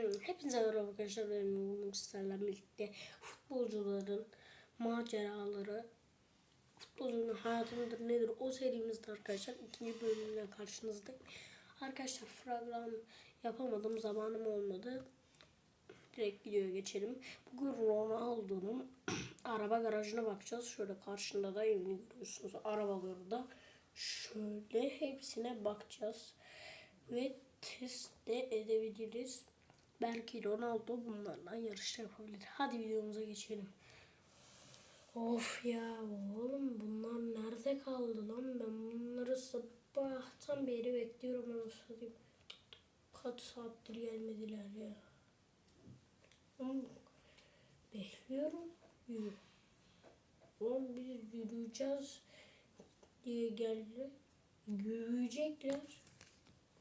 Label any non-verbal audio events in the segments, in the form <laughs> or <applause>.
Hepinize merhaba arkadaşlar. Benim bugün sizlerle birlikte futbolcuların maceraları, futbolcunun hayatı mıdır nedir o serimizde arkadaşlar ikinci bölümle karşınızdayım. Arkadaşlar fragman yapamadım zamanım olmadı. Direkt videoya geçelim. Bugün Ronaldo'nun <clears throat> araba garajına bakacağız. Şöyle karşında da evini görüyorsunuz. Arabaları da şöyle hepsine bakacağız. Ve test de edebiliriz. Belki Ronaldo bunlarla yarış yapabilir. Hadi videomuza geçelim. Of ya oğlum bunlar nerede kaldı lan? Ben bunları sabahtan beri bekliyorum anasını Kaç saattir gelmediler ya. Bekliyorum. Yürü. Oğlum biz yürüyeceğiz diye geldi. Yürüyecekler.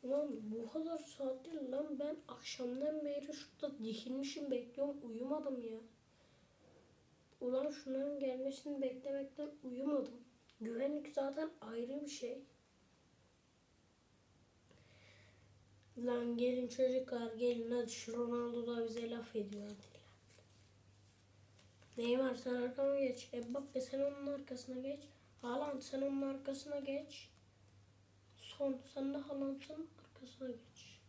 Ulan bu kadar saattir lan ben akşamdan beri şurada dikilmişim bekliyorum uyumadım ya. Ulan şunların gelmesini beklemekten uyumadım. Güvenlik zaten ayrı bir şey. Lan gelin çocuklar gelin hadi şu Ronaldo da bize laf ediyor hadi. Neymar sen arkama geç. Mbappe sen onun arkasına geç. Haaland sen onun arkasına geç. Son sen de Haaland'ın arkasına geç.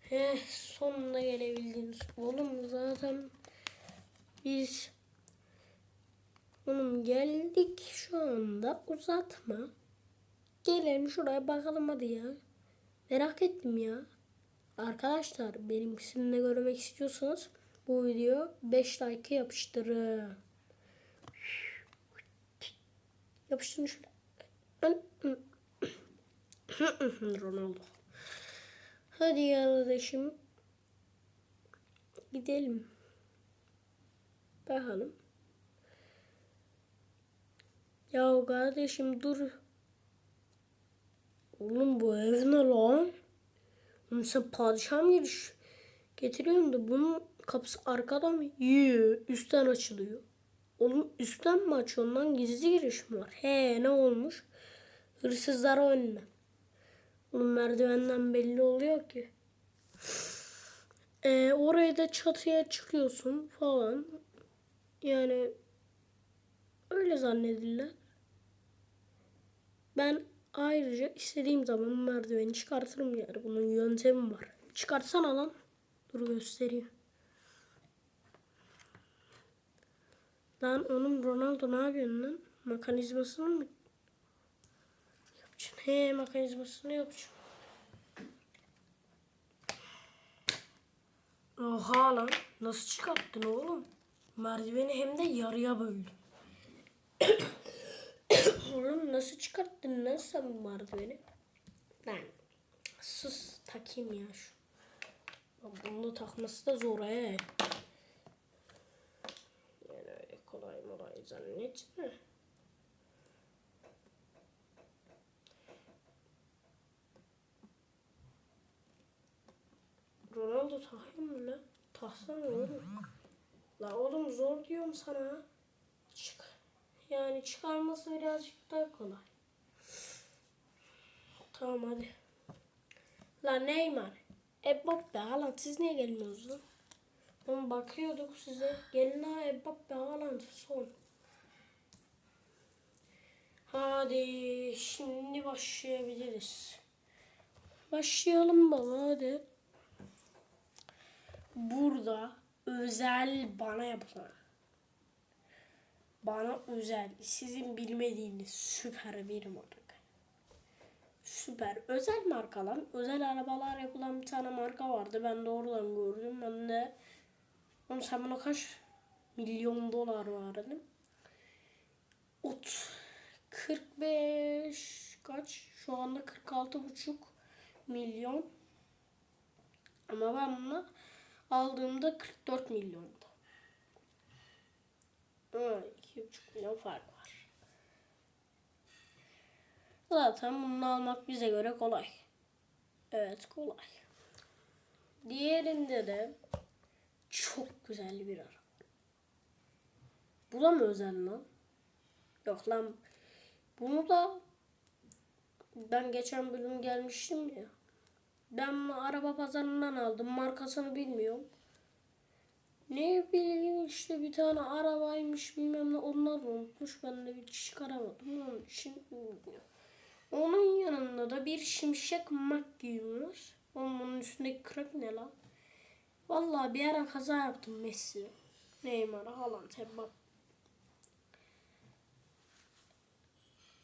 Heh sonunda gelebildiniz. Oğlum zaten biz oğlum geldik şu anda uzatma. Gelelim şuraya bakalım hadi ya. Merak ettim ya. Arkadaşlar benimkisini de görmek istiyorsanız bu video 5 like yapıştırın. Yapıştırın şöyle. <laughs> Ronaldo. Hadi kardeşim. Gidelim. Bakalım. Ya kardeşim dur. Oğlum bu ev ne lan? Oğlum sen padişah mı giriş getiriyorsun da bunun kapısı arkada mı? Yoo, üstten açılıyor. Oğlum üstten mi açıyorsun lan? Gizli giriş mi var? He ne olmuş? Hırsızlara önüne. Oğlum merdivenden belli oluyor ki. Ee, oraya da çatıya çıkıyorsun falan. Yani öyle zannedilir. Ben ayrıca istediğim zaman merdiveni çıkartırım yani. Bunun yöntemi var. Çıkartsana lan. Dur göstereyim. Lan onun Ronaldo ne yapıyorsun lan? Mekanizmasını mı He mekanizmasını yapacaksın. Oha lan. Nasıl çıkarttın oğlum? Merdiveni hem de yarıya böldün. <coughs> oğlum nasıl çıkarttın lan sen merdiveni? Lan sus takayım ya şu. Bunu takması da zor he. Yani öyle kolay molay zannetme. Ronaldo takayım mı lan? Taksana oğlum. La oğlum zor diyorum sana. Çık. Yani çıkarması birazcık daha kolay. Tamam hadi. La Neymar. Mbappe Haaland siz niye gelmiyorsunuz lan? Oğlum bakıyorduk size. Gelin ha Mbappe Haaland son. Hadi şimdi başlayabiliriz. Başlayalım baba hadi. Burada özel bana yapılan bana özel sizin bilmediğiniz süper bir marka. Süper. Özel markalar. Özel arabalar yapılan bir tane marka vardı. Ben de oradan gördüm. Ben de Oğlum sen buna kaç milyon dolar verdin? Ot 45 kaç? Şu anda 46 buçuk milyon. Ama ben bunu aldığımda 44 milyondu. Evet, 2,5 milyon fark var. Zaten bunu almak bize göre kolay. Evet kolay. Diğerinde de çok güzel bir araba. Bu da mı özel lan? Yok lan. Bunu da ben geçen bölüm gelmiştim ya. Ben araba pazarından aldım. Markasını bilmiyorum. Ne bileyim işte bir tane arabaymış bilmem ne onlar unutmuş. Ben de bir çıkaramadım. Onun için. Onun yanında da bir şimşek McQueen var. Onun, üstündeki kırık ne lan? Vallahi bir ara kaza yaptım Messi. Neymar, Haaland, Mbappe.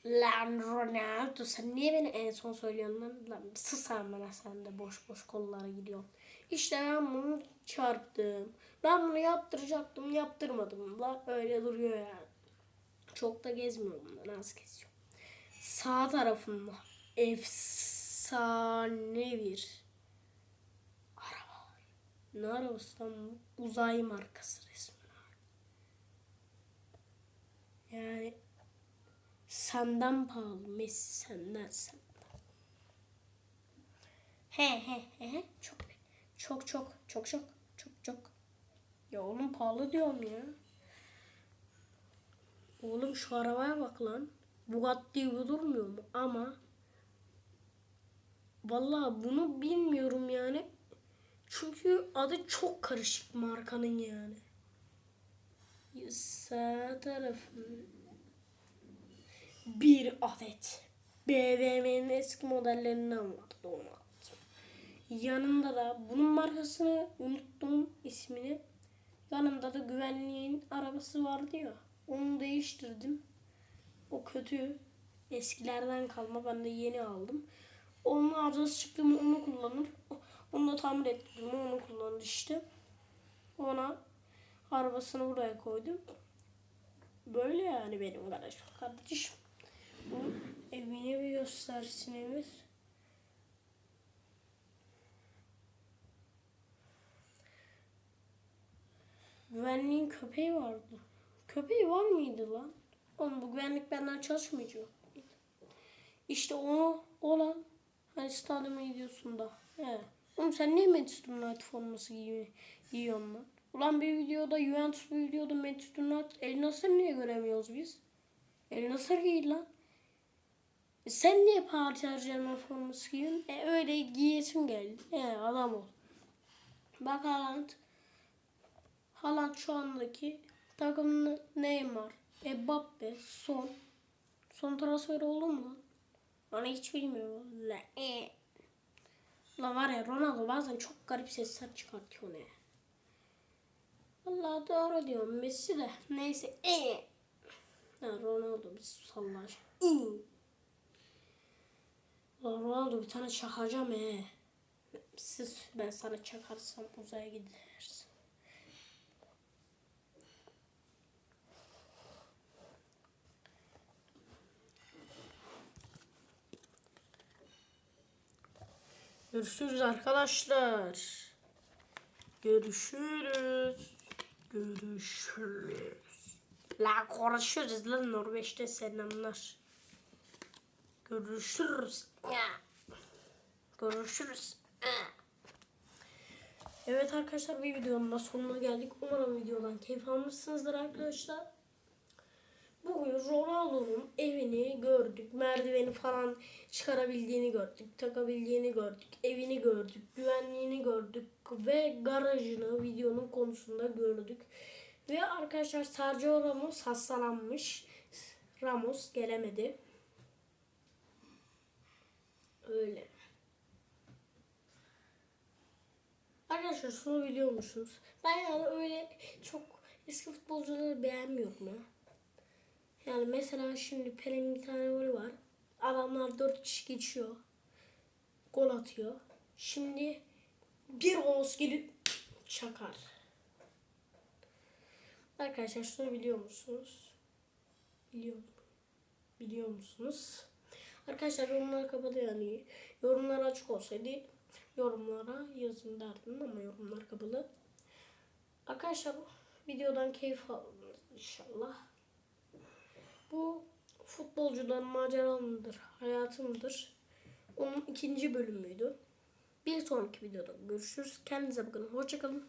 Lan Ronaldo sen niye beni en son söylüyorsun lan? Lan susar bana sen de boş boş kollara gidiyorsun. İşte ben bunu çarptım. Ben bunu yaptıracaktım yaptırmadım. La öyle duruyor yani. Çok da gezmiyorum ben az geziyorum. Sağ tarafında efsane bir araba. Ne arabası lan? Uzay markası resmen. Yani senden pahalı Messi senden senden. He he he he çok çok çok çok çok çok çok. Ya oğlum pahalı diyorum ya. Oğlum şu arabaya bak lan. Bugatti gibi durmuyor mu? Ama Vallahi bunu bilmiyorum yani. Çünkü adı çok karışık markanın yani. Sağ tarafın bir adet BMW'nin eski modellerinden vardı onu aldım. Yanında da bunun markasını unuttum ismini. Yanında da güvenliğin arabası vardı ya. Onu değiştirdim. O kötü. Eskilerden kalma. Ben de yeni aldım. Onun arızası çıktı mı onu kullanır. Onu da tamir ettim. Onu kullanır işte. Ona arabasını buraya koydum. Böyle yani benim garajım kardeşim. Bu evini bir göstersin Emir. Güvenliğin köpeği vardı. Köpeği var mıydı lan? Oğlum bu güvenlik benden çalışmayacak. İşte onu olan hani stadyuma gidiyorsun da. He. Oğlum sen niye Manchester United forması giy giyiyorsun lan? Ulan bir videoda Juventus bir videoda Manchester United El Nasır niye göremiyoruz biz? El Nasır giy lan. E sen niye Saint Germain forması giyiyorsun? E öyle giyesim geldi. He adam ol. Bak Haaland. Haaland şu andaki takımın Neymar, Mbappe, Son. Son transfer oldu mu lan? Onu hiç bilmiyorum. La, e. La var ya Ronaldo bazen çok garip sesler çıkartıyor ne. Vallahi doğru diyorum Messi de. Neyse. E. Ronaldo Allah aşkına. E. La Ronaldo bir tane çakacağım he. Siz ben sana çakarsam uzaya gidersin. Görüşürüz arkadaşlar. Görüşürüz. Görüşürüz. La konuşuruz lan Norveç'te selamlar. Görüşürüz. Görüşürüz. Evet arkadaşlar bir videonun da sonuna geldik. Umarım videodan keyif almışsınızdır arkadaşlar. Bugün Ronaldo'nun evini gördük. Merdiveni falan çıkarabildiğini gördük. Takabildiğini gördük. Evini gördük. Güvenliğini gördük. Ve garajını videonun konusunda gördük. Ve arkadaşlar Sergio Ramos hastalanmış. Ramos gelemedi. Öyle. Arkadaşlar şunu biliyor musunuz? Ben yani öyle çok eski futbolcuları beğenmiyorum ya. Yani mesela şimdi Pelin'in bir tane golü var. Adamlar dört kişi geçiyor. Gol atıyor. Şimdi bir Ramos gelip çakar. Arkadaşlar şunu biliyor musunuz? Biliyor Biliyor musunuz? Arkadaşlar yorumlar kapalı yani. Yorumlar açık olsaydı yorumlara yazın derdim ama yorumlar kapalı. Arkadaşlar videodan keyif aldınız inşallah. Bu futbolcuların maceramdır, hayatımdır. Onun ikinci bölümüydü. Bir sonraki videoda görüşürüz. Kendinize bakın. Hoşçakalın.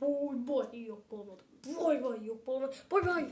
Boy boy yok olmadı. Boy boy yok olmadı. Boy boy.